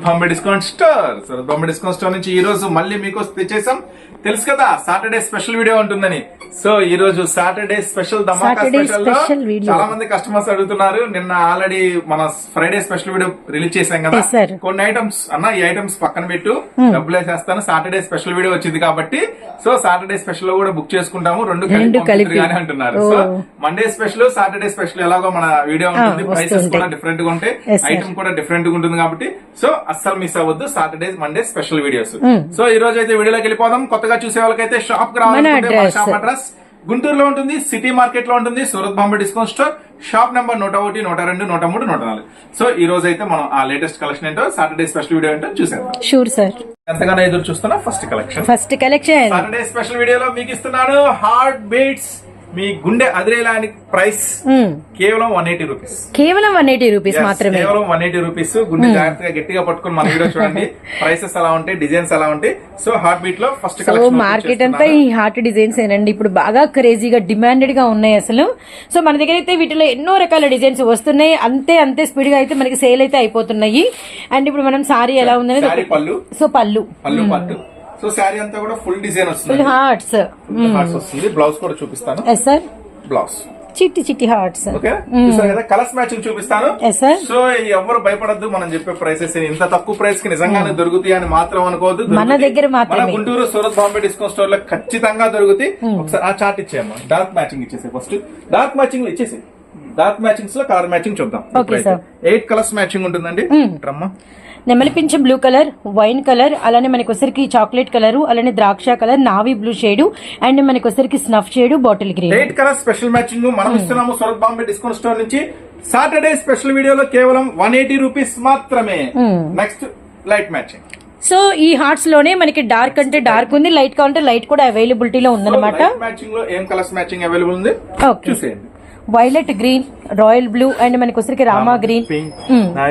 Bombay discount store so Bombay discount store నుంచి ఈ రోజు మళ్ళీ మీకు తెచ్చేసాం తెలుసు కదా సాటర్డే స్పెషల్ వీడియో ఉంటుందని. సో ఈ రోజు సాటర్డే స్పెషల్ ధమాకా స్పెషల్. చాలా మంది కస్టమర్స్ అడుగుతున్నారు. నిన్న ఆల్రెడీ మన ఫ్రైడే స్పెషల్ వీడియో రిలీజ్ చేశాం కదా. కొన్ని ఐటమ్స్ అన్న ఈ ఐటమ్స్ పక్కన పెట్టు. డబ్బులు వేసేస్తాను. సాటర్డే స్పెషల్ వీడియో వచ్చింది కాబట్టి. సో సాటర్డే స్పెషల్లో కూడా బుక్ చేసుకుంటాము. రెండు కలిపి అంటున్నారు. So Monday special Saturday special ఎలాగో మన వీడియో ఉంటుంది. ప్రైసెస్. కూడా డిఫరెంట్గా ఉంటాయి. ఐటమ్ కూడా డిఫరెంట్గా ఉంటుంది కాబట్టి. సో అస్సలు మిస్ అవ్వద్దు. Saturday Monday special videos so ఈ రోజు అయితే వీడియోలోకి వెళ్ళిపోదాం. కొత్తగా చూసే వాళ్ళకైతే షాప్కి. షాప్ అడ్రస్ గుంటూరులో ఉంటుంది సిటీ మార్కెట్లో ఉంటుంది Surat Bombay discount store shop number నూట ఒకటి నూట రెండు నూట మూడు నూట నాలుగు. సో ఈ రోజు అయితే మనం ఆ లేటెస్ట్ కలెక్షన్ ఏంటో సాటర్డే స్పెషల్ వీడియో ఏంటో చూసేద్దాం. షూర్ సార్ ఎంతగానో ఎదురు చూస్తున్నా first collection first collection Saturday special వీడియోలో మీకు ఇస్తున్నాను హార్ట్ బీట్స్ మీ గుండె అదిరేలాని ప్రైస్ కేవలం వన్ ఎయిటీ రూపీస్. కేవలం వన్ ఎయిటీ రూపీస్ మాత్రమే. కేవలం వన్ ఎయిటీ రూపీస్. గుండె జాగ్రత్తగా గట్టిగా పట్టుకుని మన వీడియో చూడండి. ప్రైసెస్ ఎలా ఉంటాయి డిజైన్స్ ఎలా ఉంటాయి. సో హార్ట్ బీట్లో ఫస్ట్ సో మార్కెట్ అంతా ఈ హార్ట్ డిజైన్స్ ఏనండి. ఇప్పుడు బాగా క్రేజీగా డిమాండెడ్గా ఉన్నాయి అసలు. సో మన దగ్గర అయితే వీటిలో ఎన్నో రకాల డిజైన్స్ వస్తున్నాయి. అంతే అంతే స్పీడ్గా అయితే మనకి సేల్ అయితే అయిపోతున్నాయి. అండ్ ఇప్పుడు మనం సారీ ఎలా ఉందనేది పళ్ళు. సో పళ్ళు. పళ్ళు పట్టు. సో శారీ అంతా కూడా ఫుల్ డిజైన్ వస్తుంది. Hearts hearts. వస్తుంది. బ్లౌజ్ కూడా చూపిస్తాను. ఎస్ సార్ బ్లౌజ్ చిట్టి చిట్టి హార్ట్స్ ఓకే చూసారు కదా? కలర్స్ మ్యాచింగ్ చూపిస్తాను. సో ఎవరు భయపడద్దు. మనం చెప్పే ప్రైసెస్ ఇంత తక్కువ ప్రైస్కి నిజంగానే దొరుకుతాయి అని మాత్రం అనుకోవద్దు. మన. దగ్గర మాత్రమే. మన గుంటూరు సూరత్ బాంబే డిస్కౌంట్ స్టోర్లో ఖచ్చితంగా దొరుకుతాయి. ఒకసారి ఆ చార్ట్ ఇచ్చేయమ్మా. డార్క్ మ్యాచింగ్ ఇచ్చేసే ఫస్ట్ డార్క్ మ్యాచింగ్ ఇచ్చేసి డార్క్ మ్యాచింగ్స్లో కలర్ మ్యాచింగ్ చూద్దాం. ఎయిట్ కలర్స్ మ్యాచింగ్ ఉంటుందండి? రమ్మా. నెమలి పింఛం బ్లూ కలర్ వైన్ కలర్ అలానే మనకి వచ్చరికి చాక్లెట్ కలర్ అలానే ద్రాక్ష colour navy blue shade and మనకి వచ్చరికి snuff shade bottle green eight colour special matching మనం ఇస్తున్నాము సూరత్ బాంబే డిస్కౌంట్ స్టోర్ నుంచి. సాటర్డే స్పెషల్ వీడియోలో కేవలం వన్ ఎయిటీ రూపీస్ మాత్రమే. నెక్స్ట్ లైట్ మ్యాచింగ్ సో ఈ హార్ట్స్లోనే మనకి డార్క్ అంటే డార్క్ ఉంది లైట్ ఉంటే లైట్ కూడా అవైలబిలిటీలో ఉందన్నమాట. మ్యాచింగ్లో ఏం కలర్స్ మ్యాచింగ్ అవైలబుల్ ఉంది? చూసేయండి. Violet green royal blue and మనకి వచ్చరికి Rama green.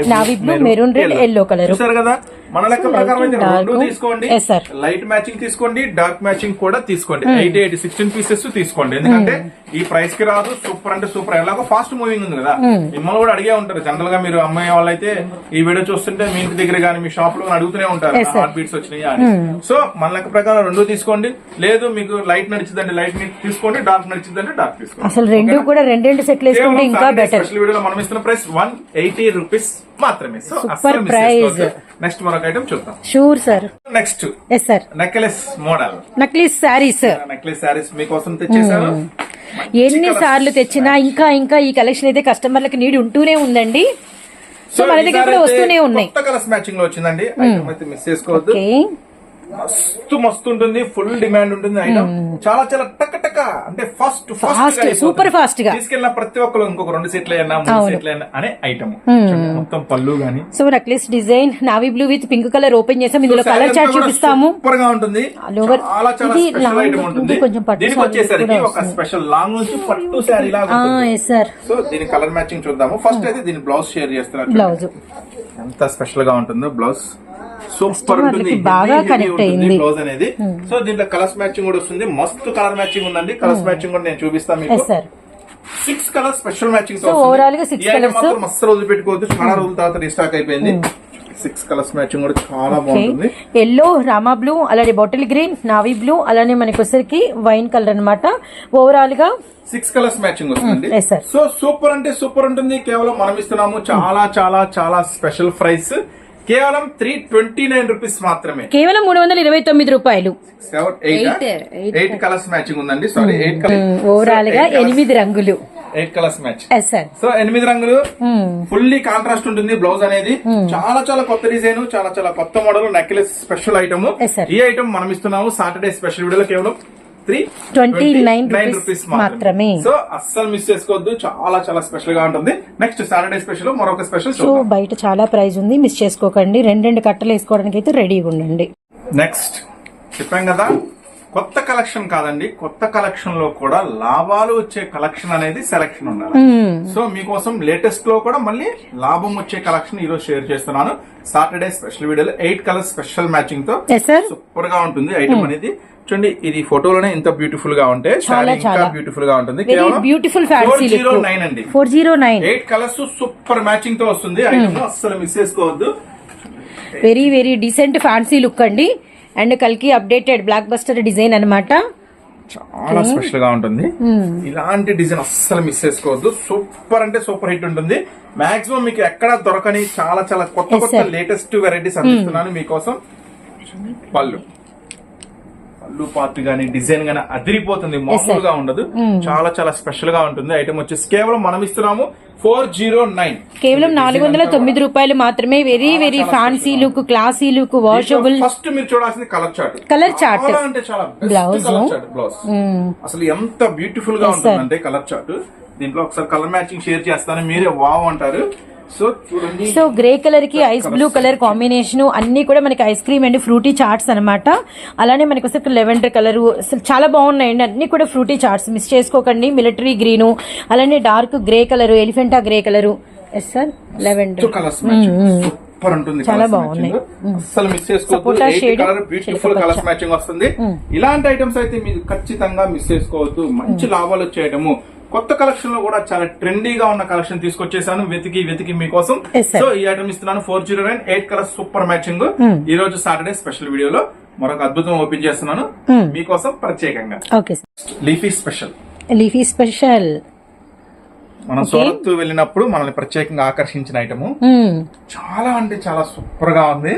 Navy blue maroon. Red yellow colour కదా? మన లెక్క ప్రకారం. రెండు తీసుకోండి. లైట్ మ్యాచింగ్ తీసుకోండి డార్క్ మ్యాచింగ్ కూడా తీసుకోండి. ఎయిట్ ఎయిట్ సిక్స్టీన్ పీసెస్ తీసుకోండి. ఎందుకంటే ఈ ప్రైస్కి రాదు సూపర్ అంటే సూపర్ ఎలాగో ఫాస్ట్ మూవింగ్ ఉంది కదా. మిమ్మల్ని కూడా అడిగే ఉంటారు. జనరల్గా మీరు అమ్మాయి వాళ్ళైతే ఈ వీడియో చూస్తుంటే మీ ఇంటి దగ్గర కానీ మీ షాప్లో అడుగుతూనే ఉంటారు. హార్ట్ బీట్స్ వచ్చినాయి అని. సో మన లెక్క ప్రకారం రెండు తీసుకోండి. లేదు మీకు లైట్ నడిచిందంటే లైట్ తీసుకోండి డార్క్ నడిచిందంటే డార్క్ తీసుకోండి. అసలు రెండు కూడా రెండు సెట్లు వేసుకుంటే ఇంకా బెటర్ స్పెషల్ వీడియోలో మనం ఇస్తున్న ప్రైస్ వన్ ఎయిటీ రూపీస్ మాత్రమే. So Super price. నెక్స్ట్ మరొక ఐటమ్ చూద్దాం. Sure sir next yes sir necklace model necklace saris necklace saris మీకోసం తెచ్చేసాను ఎన్ని సార్లు తెచ్చినా ఇంకా ఇంకా ఈ కలెక్షన్ అయితే కస్టమర్లకు నీడ్ ఉంటూనే ఉందండి. సో మన దగ్గర వస్తూనే ఉన్నాయి. కలర్స్ మ్యాచింగ్లో వచ్చిందండి. ఐటమ్ అయితే మిస్ చేసుకోవద్దు. ఓకే మస్తు మస్తు ఉంటుంది ఫుల్ డిమాండ్ ఉంటుంది ఐటమ్ చాలా చాలా టక్ టక్ అంటే ఫాస్ట్ Fast, super fast గా. తీసుకెళ్ళిన ప్రతి ఒక్కరు ఇంకొక రెండు సెట్లు అయినా మూడు. సెట్లు అయినా అనే ఐటమ్ మొత్తం పళ్ళు గానీ. So necklace design navy blue with pink colour open చేసాం. ఇందులో కలర్ చార్ట్ చూపిస్తాము. సూపర్గా ఉంటుంది. చాలా చాలా స్పెషల్ ఐటమ్ ఉంటుంది. ఇది కొంచెం పట్టు దీనికి వచ్చేసరికి ఒక స్పెషల్ లాంగ్ నుంచి పట్టు శారీ లాగా ఉంటుంది. ఎస్ సార్ సో దీని కలర్ మ్యాచింగ్ చూద్దాము. ఫస్ట్ అయితే దీని బ్లౌజ్ షేర్ చేస్తున్నారు బ్లౌజ్ ఎంత స్పెషల్గా ఉంటుందో బ్లౌజ్ సూపర్ ఉంటుంది. బాగా ఉంటుంది అయింది. బ్లౌజ్ అనేది. సో దీంట్లో కలర్స్ మ్యాచింగ్ కూడా వస్తుంది. మస్తు కలర్ మ్యాచింగ్ ఉందండి. కలర్స్ మ్యాచింగ్ కూడా నేను చూపిస్తాను మీకు. Six colours special matching overall గా colours. మాత్రం మస్తు రోజు పెట్టుకోవద్దు చాలా రోజుల తర్వాత రీస్టాక్ అయిపోయింది. సిక్స్ కలర్స్ మ్యాచింగ్ కూడా చాలా బాగుంటుంది. ఎల్లో రామా బ్లూ అలానే బాటిల్ గ్రీన్ నావీ బ్లూ అలానే మనకి వచ్చరికి వైన్ కలర్ అన్నమాట. ఓవరాల్గా సిక్స్ కలర్స్ మ్యాచింగ్ వస్తుంది. సో సూపర్ అంటే సూపర్ ఉంటుంది. కేవలం మనం ఇస్తున్నాము. చాలా చాలా చాలా స్పెషల్ ప్రైస్ కేవలం త్రీ ట్వంటీ నైన్ రూపీస్ మాత్రమే. కేవలం మూడు వందల ఇరవై తొమ్మిది రూపాయలు. ఎయిట్ కలర్స్ మ్యాచింగ్ ఉందండి. సారీ ఎయిట్ కలర్ ఓవరాల్గా ఎనిమిది రంగులు. ఎయిట్ కలర్స్ మ్యాచ్ సో ఎనిమిది రంగులు. ఫుల్లీ కాంట్రాస్ట్ ఉంటుంది బ్లౌజ్ అనేది. చాలా చాలా కొత్త డిజైన్ చాలా చాలా కొత్త మోడల్ నెక్లెస్ స్పెషల్ ఐటమ్. ఈ ఐటమ్ మనం ఇస్తున్నాము సాటర్డే స్పెషల్ వీడియోలో కేవలం త్రీ 29 rupees మాత్రమే. సో అస్సలు మిస్ చేసుకోవద్దు. చాలా చాలా స్పెషల్గా ఉంటుంది. నెక్స్ట్ సాటర్డే స్పెషల్ మరొక స్పెషల్ సో బయట చాలా ప్రైస్ ఉంది. మిస్ చేసుకోకండి. రెండు రెండు కట్టలు వేసుకోవడానికి అయితే రెడీగా ఉండండి. నెక్స్ట్ చెప్పాం కదా. కొత్త కలెక్షన్ కాదండి. కొత్త కలెక్షన్లో కూడా లాభాలు వచ్చే కలెక్షన్ అనేది సెలెక్షన్ ఉండాలి. సో మీకోసం లేటెస్ట్లో కూడా మళ్ళీ లాభం వచ్చే కలెక్షన్ ఈ రోజు షేర్ చేస్తున్నాను. సాటర్డే స్పెషల్ వీడియోలో ఎయిట్ కలర్ స్పెషల్ మ్యాచింగ్తో సూపర్గా ఉంటుంది ఐటమ్ అనేది. చూడండి ఇది ఫోటోలోనే ఇంత బ్యూటిఫుల్గా ఉంటే చాలా, చాలా. బ్యూటిఫుల్గా ఉంటుంది బ్యూటిఫుల్ ఫ్యాన్సీ జీరో నైన్ అండి. Four zero nine eight colours super మ్యాచింగ్తో వస్తుంది. అస్సలు మిస్ చేసుకోవద్దు. Very very decent fancy look అండి. అండ్ కల్కి అప్డేటెడ్ బ్లాక్ బస్టర్ డిజైన్ అనమాట చాలా స్పెషల్గా ఉంటుంది. ఇలాంటి డిజైన్ అస్సలు మిస్ చేసుకోవద్దు. సూపర్ అంటే సూపర్ హిట్ ఉంటుంది. మాక్సిమం మీకు ఎక్కడ దొరకని చాలా చాలా కొత్త కొత్త. లేటెస్ట్ వెరైటీస్ అందిస్తున్నాను మీకోసం. పళ్ళు. పళ్ళు పార్ట్ గానీ డిజైన్ గానీ అదిరిపోతుంది మామూలుగా ఉండదు. చాలా చాలా స్పెషల్గా ఉంటుంది. ఐటమ్ వచ్చేసి కేవలం మనం ఇస్తున్నాము ఫోర్ జీరో నైన్ కేవలం నాలుగు వందల తొమ్మిది రూపాయలు మాత్రమే very very fancy look classy look washable first మీరు చూడాల్సింది కలర్ చార్ట్ Colour chart. చాలా అంటే చాలా. కలర్ చార్ట్ బ్లౌజ్ అసలు ఎంత బ్యూటిఫుల్గా ఉంటుందంటే కలర్ చార్ట్ దీంట్లో ఒకసారి కలర్ మ్యాచింగ్ షేర్ చేస్తాను. మీరే వావ్ అంటారు. సో గ్రే కలర్కి ఐస్ బ్లూ కలర్ కాంబినేషన్ అన్ని కూడా మనకి ice cream and fruity charts అన్నమాట. అలానే మనకి వస్తే లెవెండర్ కలర్ చాలా బాగున్నాయండి. అన్ని కూడా ఫ్రూటీ చార్ట్స్ మిస్ చేసుకోకండి. మిలిటరీ గ్రీను అలానే dark grey colour Elephanta grey colour yes sir lavender super ఉంటుంది చాలా బాగున్నాయి. మిస్ చేసుకోవద్దు. కలర్ బ్యూటిఫుల్ కలర్స్ మ్యాచింగ్ వస్తుంది. ఇలాంటి ఐటమ్స్ అయితే మీరు ఖచ్చితంగా మిస్ చేసుకోవద్దు. మంచి లాభాలు వచ్చే ఐటమ్ కొత్త కలెక్షన్లో కూడా చాలా ట్రెండీగా ఉన్న కలెక్షన్ తీసుకొచ్చేసాను. వెతికి వెతికి మీకోసం. సో ఈ ఐటమ్ ఇస్తున్నాను four zero nine eight colours super matching ఈ రోజు సాటర్డే స్పెషల్ వీడియోలో మరొక అద్భుతం ఓపెన్ చేస్తున్నాను. మీకోసం ప్రత్యేకంగా. లీఫీ స్పెషల్ లీఫీ స్పెషల్ మనం సూరత్ వెళ్ళినప్పుడు మనల్ని ప్రత్యేకంగా ఆకర్షించిన ఐటమ్ చాలా అంటే చాలా సూపర్గా ఉంది.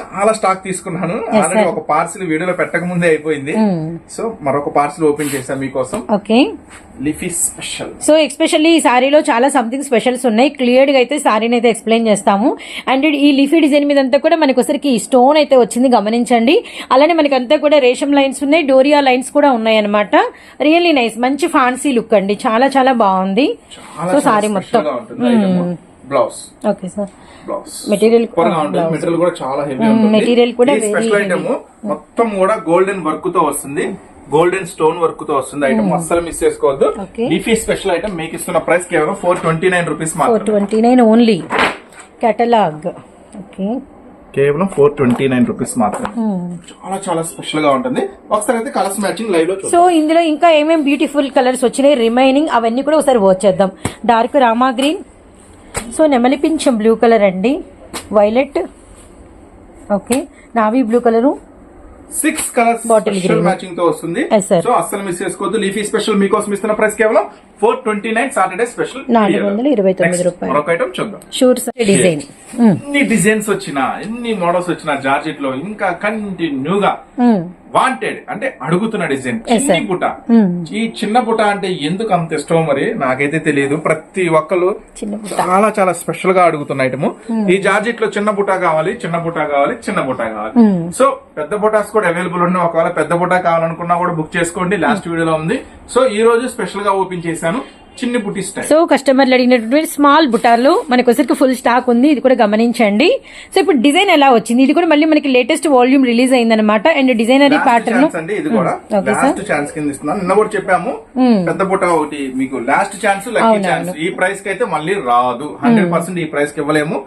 చాలా స్టాక్ తీసుకున్నాను. ఆల్రెడీ ఒక పార్సిల్ వీడియోలో పెట్టక ముందే అయిపోయింది సో మరొక పార్సిల్ ఓపెన్ చేశాను మీకోసం. ఓకే లిఫీ స్పెషల్ సో ఎక్స్పెషల్లీ ఈ సారీలో చాలా సంథింగ్ స్పెషల్స్ ఉన్నాయి. క్లియర్గా అయితే సారీని అయితే ఎక్స్ప్లెయిన్ చేస్తాము. అండ్ ఈ లీఫీ డిజైన్ మీద అంతా కూడా మనకి ఒకసారికి స్టోన్ అయితే వచ్చింది. గమనించండి. అలానే మనకి అంతా కూడా రేషం లైన్స్ ఉన్నాయి. డోరియా లైన్స్ కూడా ఉన్నాయి అనమాట రియల్లీ నైస్ మంచి ఫ్యాన్సీ లుక్ అండి. చాలా చాలా బాగుంది. సో సారీ మొత్తం. Blouse okay sir blouse blouse. Material కూడా చాలా హెవీ Mm, ఉంటుంది. material కూడా స్పెషల్. ఐటమ్ మొత్తం కూడా గోల్డెన్ వర్క్తో వస్తుంది. గోల్డెన్ స్టోన్ వర్క్తో వస్తుంది ఐటమ్ అస్సలు మిస్ చేసుకోవద్దు. లీఫీ స్పెషల్ ఐటమ్ మీకు ఇస్తున్న ప్రైస్ కేవలం four twenty nine rupees four twenty nine only catalogue okay కేవలం ఫోర్ ట్వంటీ నైన్ రూపీస్ మాత్రమే చాలా చాలా స్పెషల్గా ఉంటుంది. ఒకసారి అయితే కలర్స్ మ్యాచింగ్ లైవ్లో సో ఇందులో ఇంకా ఏమేమి బ్యూటిఫుల్ కలర్స్ వచ్చినాయి? రిమైనింగ్ అవన్నీ కూడా ఒకసారి వాచ్ చేద్దాం. డార్క్ రామా గ్రీన్ సో నెమలి పింఛం బ్లూ కలర్ అండి. Violet okay navy blue colour six colours green. మ్యాచింగ్తో వస్తుంది. సో అస్సలు మిస్ చేసుకోవద్దు. లీఫీ స్పెషల్ మీకోసం ఇస్తున్న ప్రైస్ కేవలం four twenty nine Saturday special నాలుగు వందల ఇరవై తొమ్మిది రూపాయలు. మరొక ఐటమ్ చూద్దాం. షూర్ సార్ డిజైన్ ఎన్ని డిజైన్స్ వచ్చినా ఎన్ని మోడల్స్ వచ్చినా జార్జెట్లో ఇంకా కంటిన్యూగా వాంటెడ్ అంటే అడుగుతున్న డిజైన్ చిన్ని sir. బుట్ట ఈ చిన్న బుట్ట అంటే ఎందుకు అంత ఇష్టం మరి? నాకైతే తెలియదు ప్రతి ఒక్కరు. చాలా చాలా స్పెషల్గా అడుగుతున్న ఐటమ్ ఈ జార్జెట్లో చిన్న బుట్ట కావాలి చిన్న బుట్ట కావాలి చిన్న బుట్ట కావాలి. సో పెద్ద బుటాస్ కూడా అవైలబుల్ ఉన్నాయి. ఒకవేళ పెద్ద బుట్ట కావాలనుకున్నా కూడా బుక్ చేసుకోండి. లాస్ట్ వీడియోలో ఉంది. సో ఈ రోజు స్పెషల్గా ఓపెన్ చేశాను. చిన్ని బుట్టి స్టైల్ సో కస్టమర్లు అడిగినటువంటి స్మాల్ బుటార్లు మనకి వచ్చరికి ఫుల్ స్టాక్ ఉంది ఇది కూడా గమనించండి. సో ఇప్పుడు డిజైన్ ఎలా వచ్చింది? ఇది కూడా మళ్ళీ మనకి లేటెస్ట్ వాల్యూమ్ రిలీజ్ అయిందనమాట అండ్ డిజైనరీ ప్యాటర్న్ అండి ఇది కూడా. లాస్ట్ ఛాన్స్ కింద ఇస్తున్నాను. నిన్న కూడా చెప్పాము పెద్ద బుట్ట ఒకటి మీకు లాస్ట్ ఛాన్స్ లక్కీ ఛాన్స్ ఈ ప్రైస్కి అయితే మళ్ళీ రాదు. హండ్రెడ్ పర్సెంట్ ఈ ప్రైస్కి ఇవ్వలేము.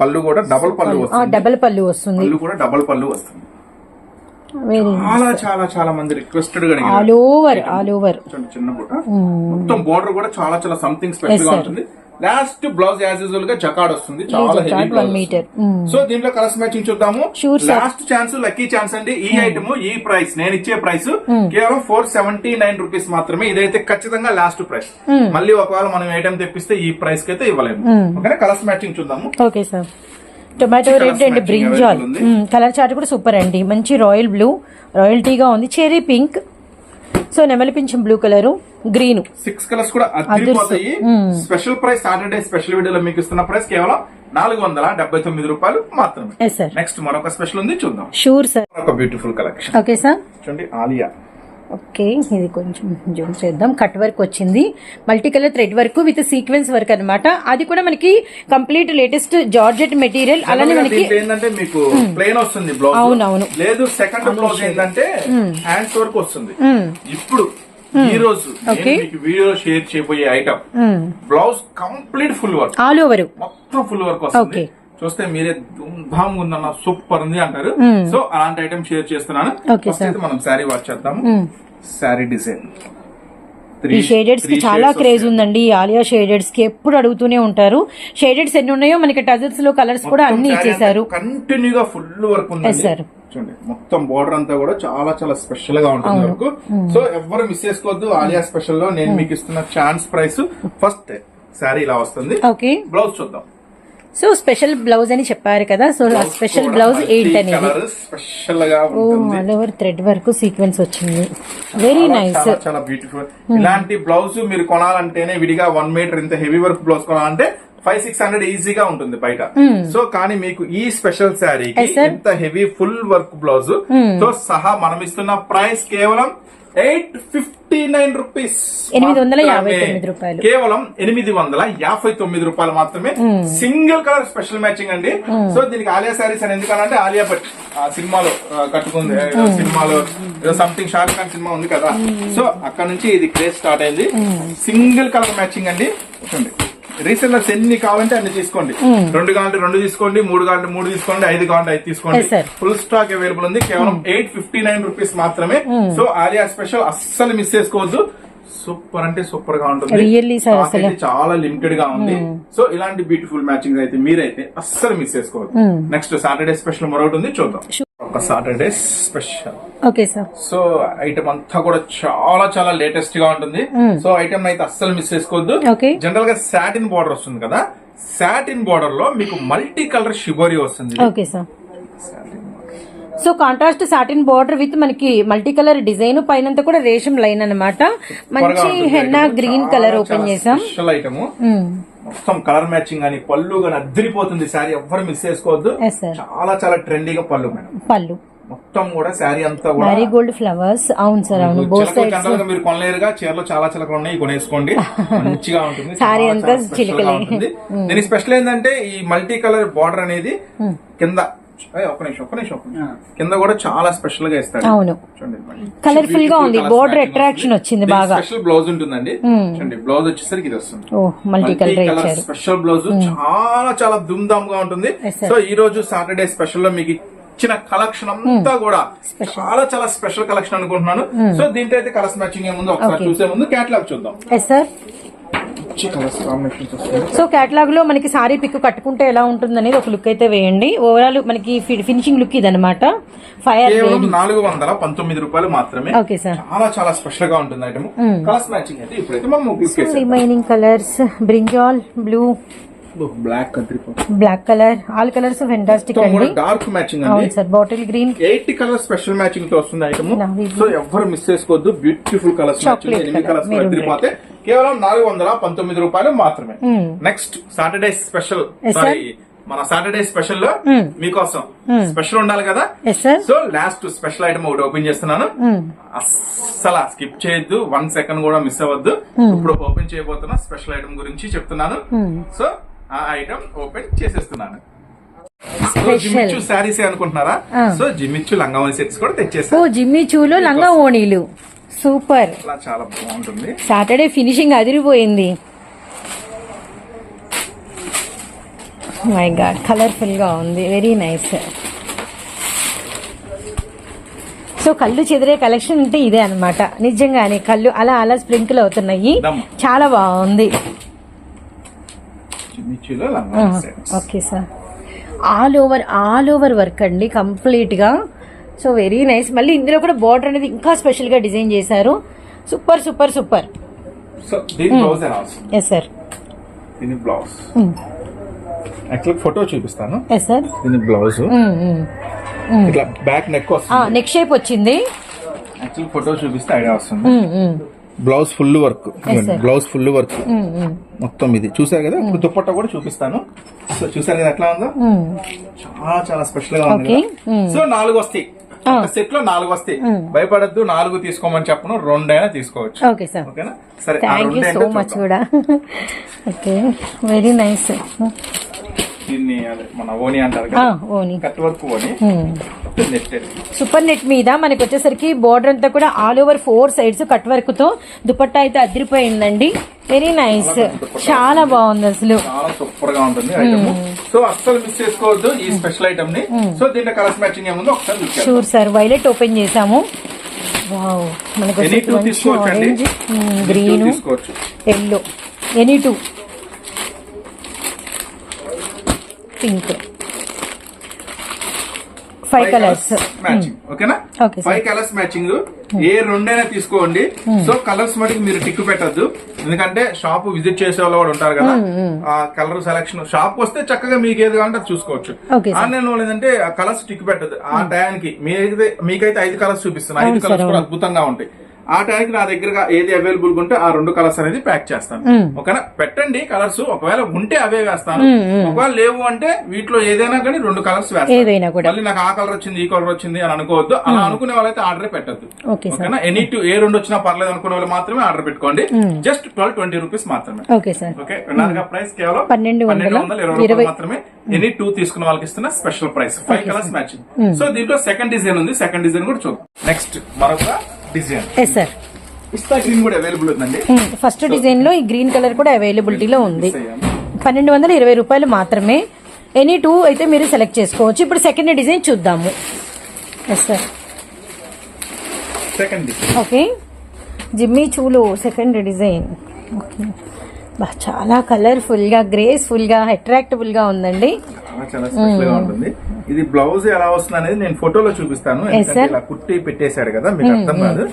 పళ్ళు కూడా డబుల్ పళ్ళు వస్తుంది. డబల్ పళ్ళు వస్తుంది. పళ్ళు కూడా డబుల్ పళ్ళు వస్తుంది. చాలా చాలా చాలా మంది requested all over all over చిన్న బుట్ట మొత్తం బోర్డర్ కూడా చాలా చాలా సంథింగ్ స్పెషల్గా ఉంటుంది. లాస్ట్ బ్లౌజ్ యాజ్ యూజువల్గా జకాడ్ వస్తుంది. చాలా హెవీ మీటర్ సో దీంట్లో కలర్స్ మ్యాచింగ్ చూద్దాము. లాస్ట్ ఛాన్స్ లక్కీ ఛాన్స్ అండి. ఈ ఐటమ్ ఈ ప్రైస్ నేను ఇచ్చే ప్రైస్ కేవలం ఫోర్ సెవెంటీ నైన్ రూపీస్ మాత్రమే. ఇదైతే ఖచ్చితంగా లాస్ట్ ప్రైస్ మళ్ళీ ఒకవేళ మనం ఐటమ్ తెప్పిస్తే ఈ ప్రైస్కి అయితే ఇవ్వలేము. ఓకేనా కలర్స్ మ్యాచింగ్ చూద్దాము. Okay sir tomato red and brinjal. Colour chart కూడా సూపర్ అండి. మంచి రాయల్ బ్లూ రాయల్టీగా ఉంది. చెరీ పింక్ సో నెమలి పింఛం blue colour green six colours కూడా అదిరిపోతాయి. స్పెషల్ ప్రైస్ సాటర్డే స్పెషల్ వీడియోలో మీకు ఇస్తున్న ప్రైస్ కేవలం నాలుగు వందల డెబ్బై తొమ్మిది రూపాయలు మాత్రమే. నెక్స్ట్ మరొక స్పెషల్ ఉంది చూద్దాం. షూర్ సార్ మరొక బ్యూటిఫుల్ కలెక్షన్ ఓకే సార్ చూడండి ఆలియా. ఓకే ఇది కొంచెం జూమ్ చేద్దాం. కట్ వర్క్ వచ్చింది. Multi colour thread work with sequence work అన్నమాట. అది కూడా మనకి కంప్లీట్ లేటెస్ట్ జార్జెట్ మెటీరియల్. అలానే మనకి ఏంటంటే మీకు వస్తుంది బ్లౌజ్ అవునవును. లేదు సెకండ్ బ్లౌజ్ ఏంటంటే హ్యాండ్స్ వర్క్ వస్తుంది. ఇప్పుడు ఈ రోజు మీకు వీడియో షేర్ చేయబోయే item blouse complete full work all over మొత్తం ఫుల్ వర్క్ వస్తుంది. చూస్తే మీరే ధూమ్ ఉందన్న సూపర్ ఉంది అంటారు. సో అలాంటి ఐటమ్ షేర్ చేస్తున్నాను. Okay, ఫస్ట్ అయితే మనం శారీ వాచ్ చేద్దాము. శారీ డిజైన్ ఈ షేడెడ్స్కి చాలా క్రేజ్. ఉందండి. ఆలియా షేడెడ్స్కి ఎప్పుడు అడుగుతూనే ఉంటారు. షేడెడ్స్ ఎన్ని ఉన్నాయో మనకి టజల్స్లో కలర్స్ కూడా అన్ని ఇచ్చేసారు కంటిన్యూగా ఫుల్ వర్క్ ఉంది sir. చూడండి మొత్తం బోర్డర్ అంతా కూడా చాలా చాలా స్పెషల్గా ఉంటుంది వర్క్. సో ఎవరు మిస్ చేసుకోవద్దు. ఆలియా స్పెషల్లో నేను మీకు ఇస్తున్న ఛాన్స్ ప్రైస్ ఫస్ట్ శారీ ఇలా వస్తుంది. ఓకే బ్లౌజ్ చూద్దాం. సో స్పెషల్ బ్లౌజ్ అని చెప్పారు కదా సో ఆ స్పెషల్ బ్లౌజ్ ఏంటనేది? ఓ all over thread work sequence వచ్చింది. వెరీ నైస్ చాలా బ్యూటిఫుల్ ఇలాంటి బ్లౌజ్ మీరు కొనాలంటేనే విడిగా వన్ మీటర్ ఇంత హెవీ వర్క్ బ్లౌజ్ కొనాలంటే ఫైవ్ సిక్స్ హండ్రెడ్ ఈజీగా ఉంటుంది బయట. సో కానీ మీకు ఈ స్పెషల్ sir. ఇంత హెవీ ఫుల్ వర్క్ బ్లౌజ్తో సహా మనం ఇస్తున్న ప్రైస్ కేవలం ఎయిట్ ఫిఫ్టీ నైన్ రూపీస్ ఎనిమిది వందల యాభై తొమ్మిది రూపాయలు. కేవలం ఎనిమిది వందల యాభై తొమ్మిది రూపాయలు మాత్రమే. సింగిల్ కలర్ స్పెషల్ మ్యాచింగ్ అండి. సో దీనికి ఆలియా శారీస్ అని ఎందుకనంటే ఆలియా భట్ ఆ సినిమాలో కట్టుకుంది సినిమాలో సంథింగ్ షారుఖ్ ఖాన్ సినిమా ఉంది కదా. సో అక్కడ నుంచి ఇది క్రేజ్ స్టార్ట్ అయింది. సింగిల్ కలర్ మ్యాచింగ్ అండి. చూడండి. రీసెల్లర్స్ ఎన్ని కావాలంటే అన్ని తీసుకోండి. రెండు కావాలంటే రెండు తీసుకోండి మూడు కావాలంటే మూడు తీసుకోండి ఐదు కావాలంటే ఐదు తీసుకోండి. ఫుల్ స్టాక్ అవైలబుల్ ఉంది. కేవలం ఎయిట్ ఫిఫ్టీ నైన్ రూపీస్ మాత్రమే. సో ఆలియా స్పెషల్ అస్సలు మిస్ చేసుకోవద్దు. సూపర్ అంటే సూపర్గా ఉంటుంది. చాలా లిమిటెడ్గా ఉంది. సో ఇలాంటి బ్యూటిఫుల్ మ్యాచింగ్ అయితే మీరైతే అస్సలు మిస్ చేసుకోవద్దు. నెక్స్ట్ సాటర్డే స్పెషల్ మరొకటి ఉంది. చూద్దాం. ఒక Saturday special okay sir so item అంతా కూడా చాలా చాలా లేటెస్ట్గా ఉంటుంది. సో ఐటమ్ అయితే అస్సలు మిస్ చేసుకోవద్దు. జనరల్గా సాటిన్ బార్డర్ వస్తుంది కదా? సాటిన్ బార్డర్లో మీకు మల్టీ కలర్ షిబోరి వస్తుంది okay sir so contrast satin border with మనకి మల్టీ కలర్ డిజైన్ పైనంతా కూడా రేషం లైన్ అన్నమాట. మంచి హెన్నా గ్రీన్ కలర్ ఓపెన్ చేసాం ఐటమ్. మొత్తం కలర్ మ్యాచింగ్ అని పళ్ళు గాని అద్దరిపోతుంది. శారీ ఎవ్వరు మిస్ చేసుకోవద్దు. చాలా చాలా ట్రెండీగా పళ్ళు మేడం. పళ్ళు. మొత్తం కూడా శారీ అంతా కూడా మ్యారీగోల్డ్ ఫ్లవర్స్ అవును సార్ అవును. మీరు కొనలేరుగా. చీరలో చాలా చిలకలు ఉన్నాయి. కొనేసుకోండి. మంచిగా ఉంటుంది. సారీ చాలా అంతా చిలుకలే. ఉంటుంది. దీని స్పెషల్ ఏంటంటే ఈ మల్టీ కలర్ బార్డర్ అనేది కింద ఒక్క నిమిషం ఒక్క నిమిషం. కింద కూడా చాలా స్పెషల్గా ఇస్తాడు. అవును. Colourful గా ఉంది. attraction వస్తుంది. వచ్చింది బాగా. స్పెషల్ బ్లౌజ్ ఉంటుందండి. చూడండి బ్లౌజ్ వచ్చేసరికి ఇది వస్తుంది. ఓ మల్టీ కలర్ ఇచ్చారు స్పెషల్ బ్లౌజ్ చాలా చాలా దుమ్ దామ్గా ఉంటుంది. సో ఈ రోజు సాటర్డే స్పెషల్లో మీకు ఇచ్చిన కలెక్షన్ అంతా కూడా చాలా చాలా స్పెషల్ కలెక్షన్ అనుకుంటున్నాను. సో దీంట్లో అయితే కలర్స్ మ్యాచింగ్ ఏముందో ఒకసారి. చూసే ముందు క్యాటలాగ్ చూద్దాం. మంచి కలర్స్ కాంబినేషన్స్ వస్తాయి సో కేటలాగ్లో మనకి సారీ పిక్ కట్టుకుంటే ఎలా ఉంటుంది అనేది ఒక లుక్ అయితే వేయండి. ఓవరాల్ మనకి ఫినిషింగ్ లుక్ ఇదన్నమాట. ఫైర్ కేవలం నాలుగు వందల పంతొమ్మిది రూపాయలు మాత్రమే. ఓకే సార్ చాలా చాలా స్పెషల్గా ఉంటుంది ఐటమ్ కలర్స్ మ్యాచింగ్ అయితే ఇప్పుడైతే మనం ముగ్గురు remaining colours brinjal blue black colour all colours fantastic అండి. డార్క్ మ్యాచింగ్ అండి. Sir bottle green eight colour special మ్యాచింగ్తో వస్తుంది ఐటమ్ సో ఎవ్వరు మిస్ చేసుకోవద్దు. బ్యూటిఫుల్ కలర్స్ మ్యాచింగ్ ఎనిమిది కలర్స్ కేవలం నాలుగు వందల పంతొమ్మిది రూపాయలు మాత్రమే. నెక్స్ట్ సాటర్డే స్పెషల్ సారీ మన సాటర్డే స్పెషల్లో మీకోసం స్పెషల్ ఉండాలి కదా? సో లాస్ట్ స్పెషల్ ఐటమ్ ఒకటి ఓపెన్ చేస్తున్నాను. అస్సలు స్కిప్ చేయొద్దు. వన్ సెకండ్ కూడా మిస్ అవ్వద్దు. ఇప్పుడు ఓపెన్ చేయబోతున్న స్పెషల్ ఐటమ్ గురించి చెప్తున్నాను. సో ఆ ఐటమ్ ఓపెన్ చేసేస్తున్నాను. జిమ్మిచ్చు శారీస్ అనుకుంటున్నారా? సో జిమ్మిచ్చు లంగావని సెట్స్ కూడా ఓ తెచ్చేసాను జిమ్మి చూలో లంగా ఓణీలు. సూపర్. చాలా బాగుంటుంది. సాటర్డే ఫినిషింగ్ అదిరిపోయింది. మై గాడ్ కలర్ఫుల్గా ఉంది. Very nice. సో కళ్ళు చెదిరే కలెక్షన్ అంటే ఇదే అన్నమాట. నిజంగానే కళ్ళు అలా అలా స్ప్రింకిల్ అవుతున్నాయి. చాలా బాగుంది. Okay sir. All over all over work అండి. కంప్లీట్గా సో వెరీ నైస్. మళ్ళీ ఇందులో కూడా బార్డర్ అనేది ఇంకా స్పెషల్గా డిజైన్ చేశారు. Super super super. Yes sir దీని బ్లౌజ్ యాక్చువల్ ఫోటో చూపిస్తాను. ఎస్ సార్ దీని బ్లౌజ్ ఇట్లా బ్యాక్ నెక్ వస్తుంది. నెక్ షేప్ వచ్చింది. యాక్చువల్ ఫోటో చూపిస్తే ఐడియా వస్తుంది. Blouse full work. Blouse full work. మొత్తం ఇది. చూసారు కదా? ఇప్పుడు దుప్పట్టా కూడా చూపిస్తాను. సో చూసారు కదా ఎట్లా ఉందో? మ్మ్. చాలా చాలా స్పెషల్గా ఉంది? సో నాలుగు వస్తాయి. సెట్లో నాలుగు వస్తాయి. భయపడద్దు నాలుగు తీసుకోమని చెప్పను రెండైనా తీసుకోవచ్చు. Okay sir. ఓకేనా? సరే థ్యాంక్ యూ సో మచ్. కూడా. Okay very nice. దీన్ని అదే మన ఓని అంటారు కదా? ఓని. కట్ వర్క్ ఓని. నెట్టెడ్ సూపర్ నెట్ మీద మనకి వచ్చేసరికి బోర్డర్ అంతా కూడా all over four sides cut వర్క్తో దుపట్టా అయితే అదిరిపోయిందండి. వెరీ నైస్ చాలా బాగుంది అసలు. చాలా సూపర్గా ఉంటుంది సో అస్సలు మిస్ చేసుకోవద్దు ఈ స్పెషల్ ఐటమ్ని. సో దీంట్లో కలర్స్ మ్యాచింగ్ ఏముందో ఒకసారి షూర్ సార్ వైలెట్ ఓపెన్ చేసాము మనకు green yellow any two pink five colours matching ఓకేనా. ఫైవ్ కలర్స్ మ్యాచింగ్ ఏ రెండైనా తీసుకోండి. సో కలర్స్ మటుకు మీరు టిక్ పెట్టద్దు. ఎందుకంటే షాప్ విజిట్ చేసే వాళ్ళు కూడా ఉంటారు కదా. ఆ కలర్ సెలక్షన్ షాప్ వస్తే చక్కగా మీకు ఏది కావాలంటే అది చూసుకోవచ్చు. ఆన్లైన్ వాళ్ళు ఏంటంటే ఆ కలర్స్ టిక్ పెట్టద్దు. ఆ టయానికి మీకైతే మీకైతే ఐదు కలర్స్ చూపిస్తాను ఐదు కలర్స్ కూడా. అద్భుతంగా ఉంటాయి. ఆ టైంకి నా దగ్గర ఏది అవైలబుల్ ఉంటే ఆ రెండు కలర్స్ అనేది ప్యాక్ చేస్తాను. ఓకేనా? పెట్టండి కలర్స్ ఒకవేళ ఉంటే అవే వేస్తాను. ఒకవేళ లేవు అంటే వీటిలో ఏదైనా కానీ రెండు కలర్స్ వేస్తాను. మళ్ళీ నాకు ఆ కలర్ వచ్చింది ఈ కలర్ వచ్చింది అని అనుకోవద్దు. అలా అనుకునే వాళ్ళైతే ఆర్డర్ పెట్టద్దు. ఓకేనా? ఎనీ టూ ఏ రెండు వచ్చినా పర్లేదు అనుకునే వాళ్ళు మాత్రమే ఆర్డర్ పెట్టుకోండి. జస్ట్ ట్వెల్వ్ ట్వంటీ రూపీస్ మాత్రమే. Okay sir. ఓకే? విన్నారుగా ప్రైస్ కేవలం పన్నెండు వందల ఇరవై. రూపాయలు మాత్రమే ఎనీ టూ తీసుకున్న వాళ్ళకి ఇస్తున్న special price five colours matching so దీంట్లో సెకండ్ డిజైన్ ఉంది. సెకండ్ డిజైన్ కూడా చూద్దాం. నెక్స్ట్ మరొక డిజైన్. ఎస్ సార్ పిస్తా గ్రీన్ కూడా అవైలబుల్ ఉందండి. ఫస్ట్ డిజైన్లో ఈ గ్రీన్ కలర్ కూడా అవైలబిలిటీలో ఉంది. పన్నెండు వందల ఇరవై రూపాయలు మాత్రమే. ఎనీ టూ అయితే మీరు సెలెక్ట్ చేసుకోవచ్చు. ఇప్పుడు సెకండ్ డిజైన్ చూద్దాము. ఎస్ సార్ సెకండ్ ఓకే జిమ్మీ చూలు సెకండ్ డిజైన్ ఓకే చాలా కలర్ఫుల్గా గ్రేస్ఫుల్గా అట్రాక్టబుల్గా ఉందండి చాలా గా ఉంటుంది. ఇది బ్లౌజ్ ఎలా వస్తుంది అనేది నేను ఫోటోలో చూపిస్తాను. ఇలా కుట్టి పెట్టేశాడు కదా మీకు అర్థం కాదు.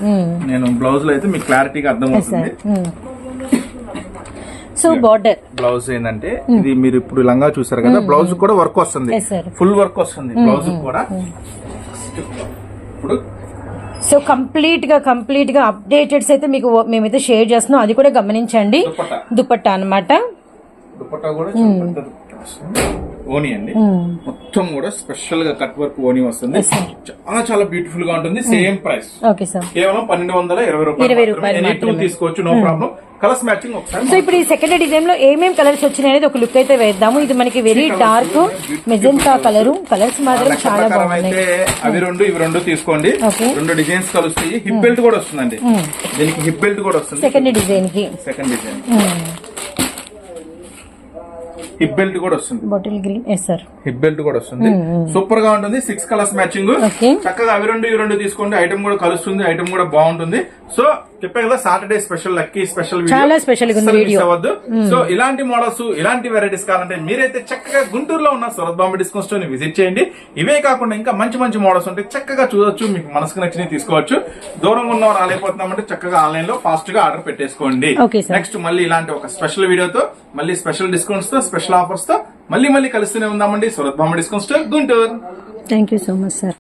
నేను బ్లౌజ్లో అయితే మీకు క్లారిటీగా అర్థం అవుతుంది. సో బార్డర్ బ్లౌజ్ ఏంటంటే ఇది మీరు ఇప్పుడు లంగా చూసారు కదా బ్లౌజ్ కూడా వర్క్ వస్తుంది. ఫుల్ వర్క్ వస్తుంది బ్లౌజ్ కూడా. ఇప్పుడు సో కంప్లీట్గా కంప్లీట్గా అప్డేటెడ్స్ అయితే మీకు మేమైతే షేర్ చేస్తున్నాం. అది కూడా గమనించండి. దుపట్టా. దుపట్టా ఓని అండి. మొత్తం కూడా స్పెషల్గా కట్ వర్క్ ఓని వస్తుంది. చాలా చాలా బ్యూటిఫుల్గా ఉంటుంది. సేమ్ ప్రైస్ కేవలం పన్నెండు వందల ఇరవై రూపాయలు ఎనీ టూ. తీసుకోవచ్చు నో ప్రాబ్లం కలర్స్ మ్యాచింగ్ ఒకసారి సో ఇప్పుడు ఈ సెకండ్ డిజైన్లో ఏమేం కలర్స్ వచ్చినాయి అనేది ఒక లుక్ అయితే వేద్దాము. ఇది మనకి very dark magenta colour colours మాత్రం చాలా బాగున్నాయి. అవి రెండు ఇవి రెండు తీసుకోండి. రెండు డిజైన్స్ కలుస్తాయి. హిప్ బెల్ట్ కూడా వస్తుందండి. దీనికి హిప్ బెల్ట్ కూడా వస్తుంది. సెకండ్ డిజైన్కి. సెకండ్ డిజైన్ హిప్ బెల్ట్ కూడా వస్తుంది. Bottle green yes sir hip belt కూడా వస్తుంది. సూపర్గా ఉంటుంది. Six colours matching. చక్కగా అవి రెండు ఇవి రెండు తీసుకోండి. ఐటమ్ కూడా కలుస్తుంది. ఐటమ్ కూడా బాగుంటుంది. సో చెప్పే కదా సాటర్డే స్పెషల్ లక్కీ స్పెషల్ చాలా video. అవ్వద్దు. సో ఇలాంటి మోడల్స్ ఇలాంటి వెరైటీస్ కావాలంటే మీరైతే చక్కగా గుంటూరులో ఉన్న సూరత్ బాంబే డిస్కౌంట్ స్టోర్ని విజిట్ చేయండి. ఇవే కాకుండా ఇంకా మంచి మంచి మోడల్స్ ఉంటాయి చక్కగా చూడొచ్చు మీకు మనసుకు నచ్చినవి తీసుకోవచ్చు. దూరంగా ఉన్న రాలేకపోతున్నామంటే చక్కగా ఆన్లైన్లో ఫాస్ట్గా ఆర్డర్ పెట్టేసుకోండి. నెక్స్ట్ మళ్ళీ ఇలాంటి ఒక స్పెషల్ వీడియోతో మళ్ళీ స్పెషల్ డిస్కౌంట్స్తో స్పెషల్ ఆఫర్స్తో మళ్ళీ మళ్ళీ కలుస్తూనే ఉందామండి. Surat Bombay discount store Guntur. Thank you so much sir